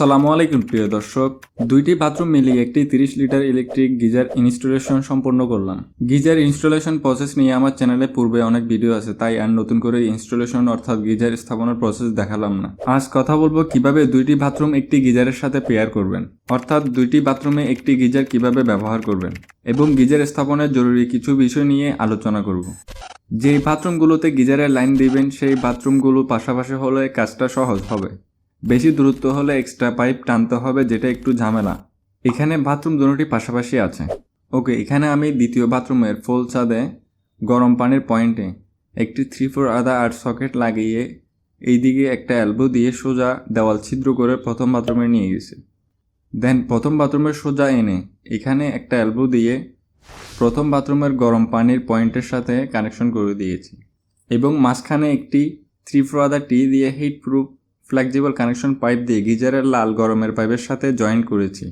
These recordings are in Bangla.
আসসালামু আলাইকুম, প্রিয় দর্শক। দুইটি বাথরুম মিলিয়ে একটি তিরিশ লিটার ইলেকট্রিক গিজার ইনস্টলেশন সম্পন্ন করলাম। গিজার ইনস্টলেশন প্রসেস নিয়ে আমার চ্যানেলে পূর্বে অনেক ভিডিও আছে, তাই আর নতুন করে ইনস্টলেশন অর্থাৎ গিজার স্থাপনের প্রসেস দেখালাম না। আজ কথা বলব কীভাবে দুইটি বাথরুম একটি গিজারের সাথে পেয়ার করবেন, অর্থাৎ দুইটি বাথরুমে একটি গিজার কীভাবে ব্যবহার করবেন এবং গিজার স্থাপনের জরুরি কিছু বিষয় নিয়ে আলোচনা করব। যেই বাথরুমগুলোতে গিজারের লাইন দিবেন, সেই বাথরুমগুলো পাশাপাশি হলে কাজটা সহজ হবে। বেশি দূরত্ব হলে এক্সট্রা পাইপ টানতে হবে, যেটা একটু ঝামেলা। এখানে বাথরুম দুটি পাশাপাশি আছে। ওকে এখানে আমি দ্বিতীয় বাথরুমের ফুল ছাদে গরম পানির পয়েন্টে একটি থ্রি ফোর আদা আট সকেট লাগিয়ে এইদিকে একটা অ্যালবো দিয়ে সোজা দেওয়াল ছিদ্র করে প্রথম বাথরুমে নিয়ে গেছি। দেন প্রথম বাথরুমের সোজা এনে এখানে একটা অ্যালবো দিয়ে প্রথম বাথরুমের গরম পানির পয়েন্টের সাথে কানেকশন করে দিয়েছি। এবং মাঝখানে একটি থ্রি ফোর আদা টি দিয়ে heat proof flexible connection pipe দিয়ে গিজারের লাল গরমের পাইপের সাথে জয়েন্ট করেছি।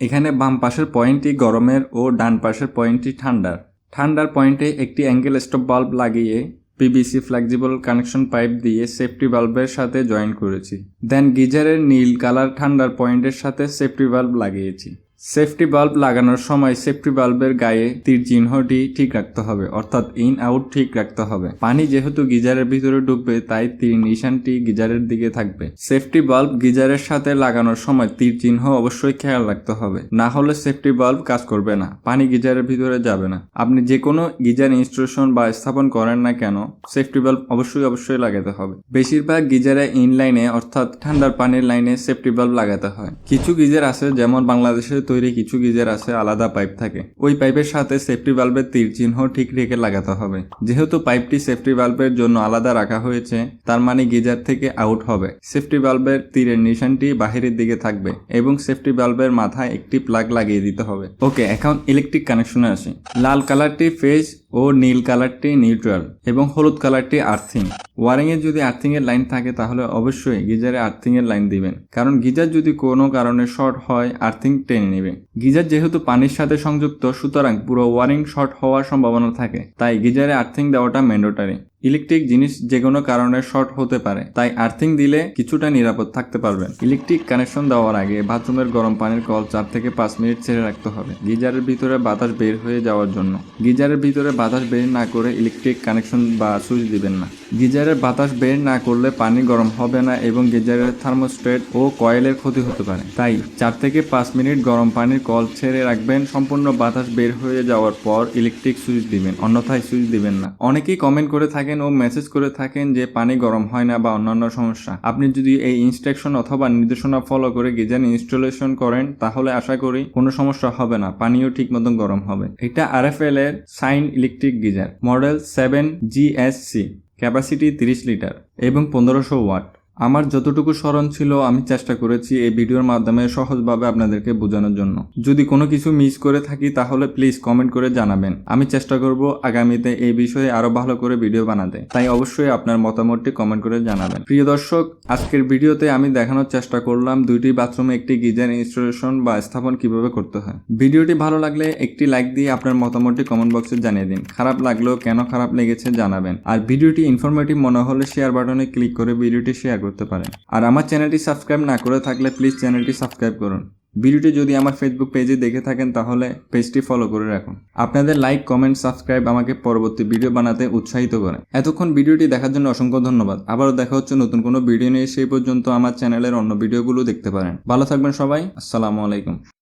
এখানে বাম পাশের পয়েন্টটি গরমের ও ডান পাশের পয়েন্টটি ঠান্ডার। ঠান্ডার পয়েন্টে একটি অ্যাঙ্গেল স্টপ বাল্ব লাগিয়ে পিবিসি ফ্লেক্সিবল কানেকশন পাইপ দিয়ে সেফটি বাল্বের সাথে জয়েন করেছি। দেন গিজারের নীল কালার ঠান্ডার পয়েন্টের সাথে সেফটি বাল্ব লাগিয়েছি। সেফটি বাল্ব লাগানোর সময় সেফটি বাল্বের গায়ে তীর চিহ্নটি ঠিক রাখতে হবে, অর্থাৎ ইন আউট ঠিক রাখতে হবে। পানি যেহেতু গিজারের ভিতরে ঢুকবে, তাই তীর নিশানটি গিজারের দিকে থাকবে। সেফটি বাল্ব গিজারের সাথে লাগানোর সময় তীর চিহ্ন অবশ্যই খেয়াল রাখতে হবে। না হলে সেফটি বাল্ব কাজ করবে না, পানি গিজারের ভিতরে যাবে না। আপনি যে কোনো গিজার ইনস্টলেশন বা স্থাপন করেন না কেন, সেফটি বাল্ব অবশ্যই অবশ্যই লাগাতে হবে। বেশিরভাগ গিজারে ইন লাইনে অর্থাৎ ঠান্ডার পানির লাইনে সেফটি বাল্ব লাগাতে হয়। কিছু গিজার আছে, যেমন বাংলাদেশের তৈরি কিছু গিজার আছে, আলাদা পাইপ থাকে। ওই পাইপের সাথে সেফটি বাল্বের তীর চিহ্ন ঠিক রেখে লাগাতে হবে। যেহেতু পাইপটি সেফটি বাল্বের জন্য আলাদা রাখা হয়েছে, তার মানে গিজার থেকে আউট হবে। সেফটি বাল্বের তীরের নিশানটি বাহিরের দিকে থাকবে এবং সেফটি বাল্বের মাথায় একটি প্লাগ লাগিয়ে দিতে হবে। ওকে এখন ইলেকট্রিক কানেকশনে আসি। লাল কালারটি ফেজ ও নীল কালারটি নিউট্রাল এবং হলুদ কালারটি আর্থিং ওয়ারিং এর যদি আর্থিংয়ের লাইন থাকে, তাহলে অবশ্যই গিজারে আর্থিংয়ের লাইন দিবেন। কারণ গিজার যদি কোনো কারণে শর্ট হয়, আর্থিং টেনে নেবে। গিজার যেহেতু পানির সাথে সংযুক্ত, সুতরাং পুরো ওয়ারিং শর্ট হওয়ার সম্ভাবনা থাকে। তাই গিজারে আর্থিং দেওয়াটা ম্যান্ডেটারি। ইলেকট্রিক জিনিস যে কোনো কারণে শর্ট হতে পারে, তাই আর্থিং দিলে কিছুটা নিরাপদ থাকতে পারবেন। ইলেকট্রিক কানেকশন দেওয়ার আগে বাথরুমের গরম পানির কল চার থেকে পাঁচ মিনিট ছেড়ে রাখতে হবে, গিজারের ভিতরে বাতাস বের হয়ে যাওয়ার জন্য। গিজারের ভিতরে বাতাস বের না করে ইলেকট্রিক কানেকশন বা সুইচ দিবেন না। গিজারের বাতাস বের না করলে পানি গরম হবে না এবং গিজারের থার্মোস্টেট ও কয়েলের ক্ষতি হতে পারে। তাই চার থেকে পাঁচ মিনিট গরম পানির কল ছেড়ে রাখবেন, সম্পূর্ণ বাতাস বের হয়ে যাওয়ার পর ইলেকট্রিক সুইচ দিবেন, অন্যথায় সুইচ দিবেন না। অনেকেই কমেন্ট করে থাকেন ও মেসেজ করে থাকেন যে পানি গরম হয় না বা অন্যান্য সমস্যা। আপনি যদি এই ইনস্ট্রাকশন অথবা নির্দেশনা ফলো করে গিজার ইনস্টলেশন করেন, তাহলে আশা করি কোনো সমস্যা হবে না, পানিও ঠিক মতন গরম হবে। এটা আর এফ এল এর sign electric geyser, model seven GSC capacity তিরিশ লিটার এবং পনেরোশো ওয়াট। আমার যতটুকু স্মরণ ছিল, আমি চেষ্টা করেছি এই ভিডিওর মাধ্যমে সহজভাবে আপনাদেরকে বোঝানোর জন্য। যদি কোনো কিছু মিস করে থাকি, তাহলে প্লিজ কমেন্ট করে জানাবেন। আমি চেষ্টা করব আগামীতে এই বিষয়ে আরও ভালো করে ভিডিও বানাতে। তাই অবশ্যই আপনার মতামতটি কমেন্ট করে জানাবেন। প্রিয় দর্শক, আজকের ভিডিওতে আমি দেখানোর চেষ্টা করলাম দুইটি বাথরুমে, একটি গিজার ইনস্টলেশন বা স্থাপন কীভাবে করতে হয়। ভিডিওটি ভালো লাগলে একটি লাইক দিয়ে আপনার মতামতটি কমেন্ট বক্সে জানিয়ে দিন। খারাপ লাগলেও কেন খারাপ লেগেছে জানাবেন। আর ভিডিওটি ইনফরমেটিভ মনে হলে শেয়ার বাটনে ক্লিক করে ভিডিওটি শেয়ার করতে পারেন। আর আমার চ্যানেলটি সাবস্ক্রাইব না করে থাকলে প্লিজ চ্যানেলটি সাবস্ক্রাইব করুন। ভিডিওটি যদি আমার ফেসবুক পেজে দেখে থাকেন তাহলে পেজটি ফলো করে রাখুন। আপনাদের লাইক কমেন্ট সাবস্ক্রাইব আমাকে পরবর্তী ভিডিও বানাতে উৎসাহিত করে। এতক্ষণ ভিডিওটি দেখার জন্য অসংখ্য ধন্যবাদ। আবারও দেখা হচ্ছে নতুন কোনো ভিডিও নিয়ে, সেই পর্যন্ত আমার চ্যানেলের অন্য ভিডিওগুলো দেখতে পারেন। ভালো থাকবেন সবাই, আসসালামু আলাইকুম।